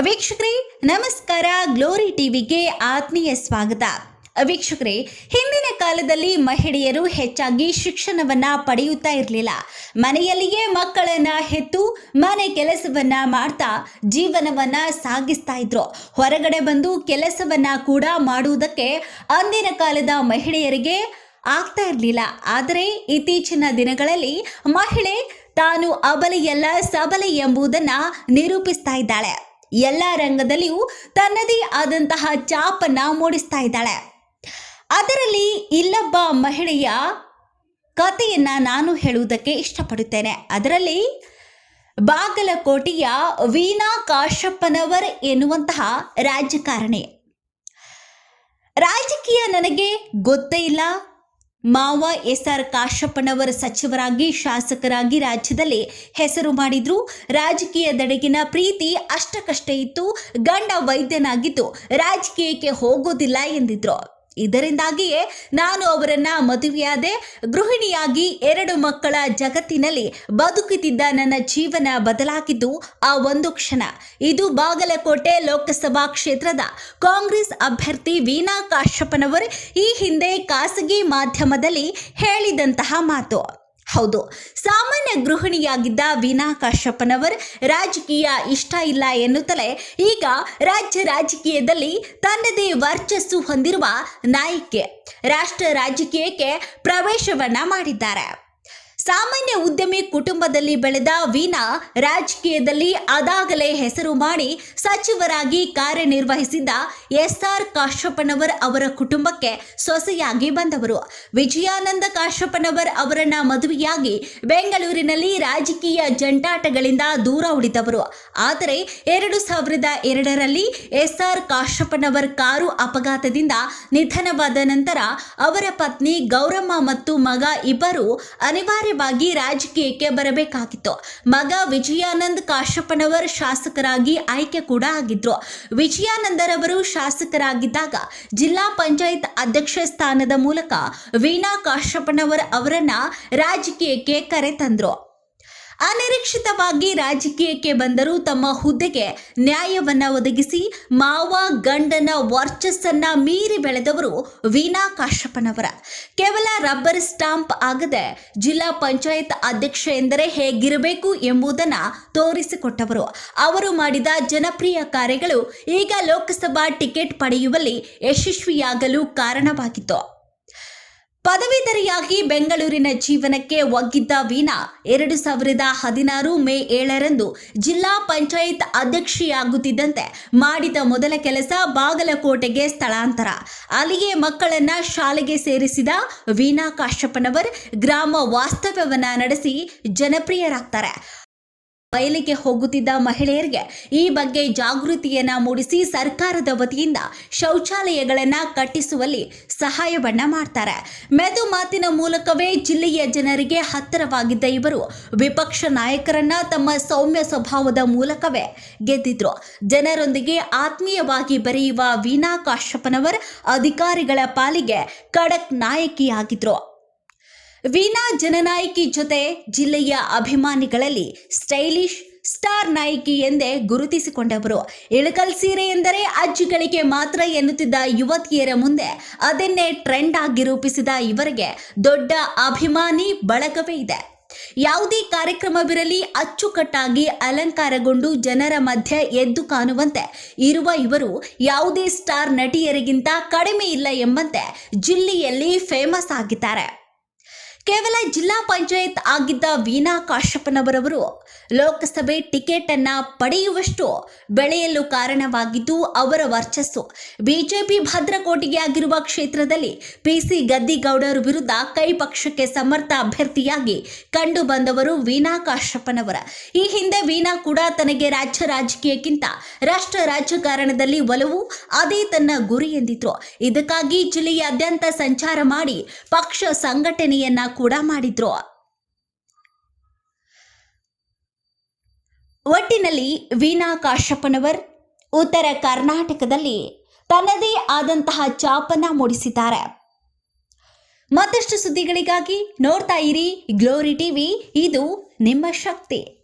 ವೀಕ್ಷಕರೇ, ನಮಸ್ಕಾರ. ಗ್ಲೋರಿ ಟಿವಿಗೆ ಆತ್ಮೀಯ ಸ್ವಾಗತ. ವೀಕ್ಷಕರೇ, ಹಿಂದಿನ ಕಾಲದಲ್ಲಿ ಮಹಿಳೆಯರು ಹೆಚ್ಚಾಗಿ ಶಿಕ್ಷಣವನ್ನ ಪಡೆಯುತ್ತಾ ಇರಲಿಲ್ಲ. ಮನೆಯಲ್ಲಿಯೇ ಮಕ್ಕಳನ್ನ ಹೆತ್ತು ಮನೆ ಕೆಲಸವನ್ನ ಮಾಡ್ತಾ ಜೀವನವನ್ನ ಸಾಗಿಸ್ತಾ ಇದ್ರು. ಹೊರಗಡೆ ಬಂದು ಕೆಲಸವನ್ನ ಕೂಡ ಮಾಡುವುದಕ್ಕೆ ಅಂದಿನ ಕಾಲದ ಮಹಿಳೆಯರಿಗೆ ಆಗ್ತಾ ಇರಲಿಲ್ಲ. ಆದರೆ ಇತ್ತೀಚಿನ ದಿನಗಳಲ್ಲಿ ಮಹಿಳೆ ತಾನು ಅಬಲೆಯಲ್ಲ ಸಬಲೆ ಎಂಬುದನ್ನು ನಿರೂಪಿಸ್ತಾ ಇದ್ದಾಳೆ. ಎಲ್ಲ ರಂಗದಲ್ಲಿಯೂ ತನ್ನದೇ ಆದಂತಹ ಚಾಪನ್ನ ಮೂಡಿಸ್ತಾ ಇದ್ದಾಳೆ. ಅದರಲ್ಲಿ ಇಲ್ಲೊಬ್ಬ ಮಹಿಳೆಯ ಕಥೆಯನ್ನ ನಾನು ಹೇಳುವುದಕ್ಕೆ ಇಷ್ಟಪಡುತ್ತೇನೆ. ಅದರಲ್ಲಿ ಬಾಗಲಕೋಟೆಯ ವೀಣಾ ಕಾಶಪ್ಪನವರ್ ಎನ್ನುವಂತಹ ರಾಜಕಾರಣಿ. ರಾಜಕೀಯ ನನಗೆ ಗೊತ್ತೇ ಇಲ್ಲ. ಮಾವ ಎಸ್ ಆರ್ ಕಾಶಪ್ಪನವರ ಸಚಿವರಾಗಿ ಶಾಸಕರಾಗಿ ರಾಜ್ಯದಲ್ಲಿ ಹೆಸರು ಮಾಡಿದ್ರು. ರಾಜಕೀಯದೆಡೆಗಿನ ಪ್ರೀತಿ ಅಷ್ಟಕಷ್ಟೇ ಇತ್ತು. ಗಂಡ ವೈದ್ಯನಾಗಿದ್ದು ರಾಜಕೀಯಕ್ಕೆ ಹೋಗೋದಿಲ್ಲ ಎಂದಿದ್ರು. ಇದರಿಂದಾಗಿಯೇ ನಾನು ಅವರನ್ನ ಮದುವೆಯಾದೆ ಗೃಹಿಣಿಯಾಗಿ ಎರಡು ಮಕ್ಕಳ ಜಗತ್ತಿನಲ್ಲಿ ಬದುಕುತ್ತಿದ್ದ ನನ್ನ ಜೀವನ ಬದಲಾಗಿದ್ದು ಆ ಒಂದು ಕ್ಷಣ. ಇದು ಬಾಗಲಕೋಟೆ ಲೋಕಸಭಾ ಕ್ಷೇತ್ರದ ಕಾಂಗ್ರೆಸ್ ಅಭ್ಯರ್ಥಿ ವೀಣಾ ಕಾಶ್ಯಪ್ಪನವರು ಈ ಹಿಂದೆ ಖಾಸಗಿ ಮಾಧ್ಯಮದಲ್ಲಿ ಹೇಳಿದಂತಹ ಮಾತು. ಹೌದು. ಸಾಮಾನ್ಯ ಗೃಹಿಣಿಯಾಗಿದ್ದ ವೀನಾ ಕಾಶ್ಯಪ್ಪನವರ್ ರಾಜಕೀಯ ಇಷ್ಟ ಇಲ್ಲ ಎನ್ನುತ್ತಲೇ ಈಗ ರಾಜ್ಯ ರಾಜಕೀಯದಲ್ಲಿ ತನ್ನದೇ ವರ್ಚಸ್ಸು ಹೊಂದಿರುವ ನಾಯಕಿ ರಾಷ್ಟ್ರ ರಾಜಕೀಯಕ್ಕೆ ಪ್ರವೇಶವನ್ನ ಮಾಡಿದ್ದಾರೆ. ಸಾಮಾನ್ಯ ಉದ್ಯಮಿ ಕುಟುಂಬದಲ್ಲಿ ಬೆಳೆದ ವೀಣಾ ರಾಜಕೀಯದಲ್ಲಿ ಅದಾಗಲೇ ಹೆಸರು ಮಾಡಿ ಸಚಿವರಾಗಿ ಕಾರ್ಯನಿರ್ವಹಿಸಿದ್ದ ಎಸ್ ಆರ್ ಅವರ ಕುಟುಂಬಕ್ಕೆ ಸೊಸೆಯಾಗಿ ಬಂದವರು. ವಿಜಯಾನಂದ ಕಾಶ್ಯಪ್ಪನವರ್ ಅವರನ್ನ ಮದುವೆಯಾಗಿ ಬೆಂಗಳೂರಿನಲ್ಲಿ ರಾಜಕೀಯ ಜಂಟಾಟಗಳಿಂದ ದೂರ ಉಳಿದವರು. ಆದರೆ ಎರಡು ಸಾವಿರದ ಎರಡರಲ್ಲಿ ಎಸ್ ಆರ್ ಕಾರು ಅಪಘಾತದಿಂದ ನಿಧನವಾದ ನಂತರ ಅವರ ಪತ್ನಿ ಗೌರಮ್ಮ ಮತ್ತು ಮಗ ಇಬ್ಬರು ಅನಿವಾರ್ಯವಾಗಿ ರಾಜಕೀಯಕ್ಕೆ ಬರಬೇಕಾಗಿತ್ತು. ಮಗ ವಿಜಯಾನಂದ್ ಕಾಶಪ್ಪನವರ್ ಶಾಸಕರಾಗಿ ಆಯ್ಕೆ ಕೂಡ ಆಗಿದ್ರು. ವಿಜಯಾನಂದರವರು ಶಾಸಕರಾಗಿದ್ದಾಗ ಜಿಲ್ಲಾ ಪಂಚಾಯತ್ ಅಧ್ಯಕ್ಷ ಸ್ಥಾನದ ಮೂಲಕ ವೀಣಾ ಕಾಶಪ್ಪನವರ್ ಅವರನ್ನ ರಾಜಕೀಯಕ್ಕೆ ಕರೆತಂದ್ರು. ಅನಿರೀಕ್ಷಿತವಾಗಿ ರಾಜಕೀಯಕ್ಕೆ ಬಂದರೂ ತಮ್ಮ ಹುದ್ದೆಗೆ ನ್ಯಾಯವನ್ನ ಒದಗಿಸಿ ಮಾವ ಗಂಡನ ವರ್ಚಸ್ಸನ್ನ ಮೀರಿ ಬೆಳೆದವರು ವೀಣಾ ಕಾಶಪ್ಪನವರ ಕೇವಲ ರಬ್ಬರ್ ಸ್ಟಾಂಪ್ ಆಗದೆ ಜಿಲ್ಲಾ ಪಂಚಾಯತ್ ಅಧ್ಯಕ್ಷ ಎಂದರೆ ಹೇಗಿರಬೇಕು ಎಂಬುದನ್ನ ತೋರಿಸಿಕೊಟ್ಟವರು. ಅವರು ಮಾಡಿದ ಜನಪ್ರಿಯ ಕಾರ್ಯಗಳು ಈಗ ಲೋಕಸಭಾ ಟಿಕೆಟ್ ಪಡೆಯುವಲ್ಲಿ ಯಶಸ್ವಿಯಾಗಲು ಕಾರಣವಾಗಿತ್ತು. ಪದವೀಧರೆಯಾಗಿ ಬೆಂಗಳೂರಿನ ಜೀವನಕ್ಕೆ ಒಗ್ಗಿದ್ದ ವೀಣಾ, ಎರಡು ಸಾವಿರದ ಹದಿನಾರು ಮೇ ಏಳರಂದು ಜಿಲ್ಲಾ ಪಂಚಾಯತ್ ಅಧ್ಯಕ್ಷೆಯಾಗುತ್ತಿದ್ದಂತೆ ಮಾಡಿದ ಮೊದಲ ಕೆಲಸ ಬಾಗಲಕೋಟೆಗೆ ಸ್ಥಳಾಂತರ. ಅಲ್ಲಿಗೆ ಮಕ್ಕಳನ್ನ ಶಾಲೆಗೆ ಸೇರಿಸಿದ ವೀಣಾ ಕಾಶ್ಯಪ್ಪನವರ್ ಗ್ರಾಮ ವಾಸ್ತವ್ಯವನ್ನ ನಡೆಸಿ ಜನಪ್ರಿಯರಾಗ್ತಾರೆ. ಬಯಲಿಗೆ ಹೋಗುತ್ತಿದ್ದ ಮಹಿಳೆಯರಿಗೆ ಈ ಬಗ್ಗೆ ಜಾಗೃತಿಯನ್ನ ಮೂಡಿಸಿ ಸರ್ಕಾರದ ವತಿಯಿಂದ ಶೌಚಾಲಯಗಳನ್ನ ಕಟ್ಟಿಸುವಲ್ಲಿ ಸಹಾಯವನ್ನ ಮಾಡ್ತಾರೆ. ಮೆದು ಮಾತಿನ ಮೂಲಕವೇ ಜಿಲ್ಲೆಯ ಜನರಿಗೆ ಹತ್ತಿರವಾಗಿದ್ದ ಇವರು ವಿಪಕ್ಷ ನಾಯಕರನ್ನ ತಮ್ಮ ಸೌಮ್ಯ ಸ್ವಭಾವದ ಮೂಲಕವೇ ಗೆದ್ದಿದ್ರು. ಜನರೊಂದಿಗೆ ಆತ್ಮೀಯವಾಗಿ ಬೆರೆಯುವ ವೀಣಾ ಕಾಶ್ಯಪ್ಪನವರ್ ಅಧಿಕಾರಿಗಳ ಪಾಲಿಗೆ ಖಡಕ್ ನಾಯಕಿಯಾಗಿದ್ರು. ವೀಣಾ ಜನನಾಯಕಿ ಜೊತೆ ಜಿಲ್ಲೆಯ ಅಭಿಮಾನಿಗಳಲ್ಲಿ ಸ್ಟೈಲಿಶ್ ಸ್ಟಾರ್ ನಾಯಕಿ ಎಂದೇ ಗುರುತಿಸಿಕೊಂಡವರು. ಇಳಕಲ್ ಸೀರೆ ಎಂದರೆ ಅಜ್ಜಿಗಳಿಗೆ ಮಾತ್ರ ಎನ್ನುತ್ತಿದ್ದ ಯುವತಿಯರ ಮುಂದೆ ಅದನ್ನೇ ಟ್ರೆಂಡ್ ಆಗಿ ರೂಪಿಸಿದ ಇವರಿಗೆ ದೊಡ್ಡ ಅಭಿಮಾನಿ ಬಳಗವೇ ಇದೆ. ಯಾವುದೇ ಕಾರ್ಯಕ್ರಮವಿರಲಿ ಅಚ್ಚುಕಟ್ಟಾಗಿ ಅಲಂಕಾರಗೊಂಡು ಜನರ ಮಧ್ಯೆ ಎದ್ದು ಕಾಣುವಂತೆ ಇರುವ ಇವರು ಯಾವುದೇ ಸ್ಟಾರ್ ನಟಿಯರಿಗಿಂತ ಕಡಿಮೆ ಇಲ್ಲ ಎಂಬಂತೆ ಜಿಲ್ಲೆಯಲ್ಲಿ ಫೇಮಸ್ ಆಗಿದ್ದಾರೆ. ಕೇವಲ ಜಿಲ್ಲಾ ಪಂಚಾಯತ್ ಆಗಿದ್ದ ವೀಣಾ ಕಾಶ್ಯಪ್ಪನವರವರು ಲೋಕಸಭೆ ಟಿಕೆಟ್ ಅನ್ನ ಪಡೆಯುವಷ್ಟು ಬೆಳೆಯಲು ಕಾರಣವಾಗಿದ್ದು ಅವರ ವರ್ಚಸ್ಸು. ಬಿಜೆಪಿ ಭದ್ರಕೋಟೆಗೆ ಆಗಿರುವ ಕ್ಷೇತ್ರದಲ್ಲಿ ಪಿಸಿ ಗದ್ದಿಗೌಡರ ವಿರುದ್ಧ ಕೈ ಪಕ್ಷಕ್ಕೆ ಸಮರ್ಥ ಅಭ್ಯರ್ಥಿಯಾಗಿ ಕಂಡು ಬಂದವರು ವೀಣಾ ಕಾಶ್ಯಪ್ಪನವರ ಈ ಹಿಂದೆ ವೀಣಾ ಕೂಡ ತನಗೆ ರಾಜ್ಯ ರಾಜಕೀಯಕ್ಕಿಂತ ರಾಷ್ಟ್ರ ರಾಜಕಾರಣದಲ್ಲಿ ಒಲವು, ಅದೇ ತನ್ನ ಗುರಿ ಎಂದಿದ್ರು. ಇದಕ್ಕಾಗಿ ಜಿಲ್ಲೆಯಾದ್ಯಂತ ಸಂಚಾರ ಮಾಡಿ ಪಕ್ಷ ಸಂಘಟನೆಯನ್ನ ಕೂಡ ಮಾಡಿದ್ರು. ಒಟ್ಟಿನಲ್ಲಿ ವೀಣಾ ಕಾಶಪ್ಪನವರ್ ಉತ್ತರ ಕರ್ನಾಟಕದಲ್ಲಿ ತನ್ನದೇ ಆದಂತಹ ಚಾಪನ್ನ ಮೂಡಿಸಿದ್ದಾರೆ. ಮತ್ತಷ್ಟು ಸುದ್ದಿಗಳಿಗಾಗಿ ನೋಡ್ತಾ ಇರಿ ಗ್ಲೋರಿ ಟಿವಿ ಇದು ನಿಮ್ಮ ಶಕ್ತಿ.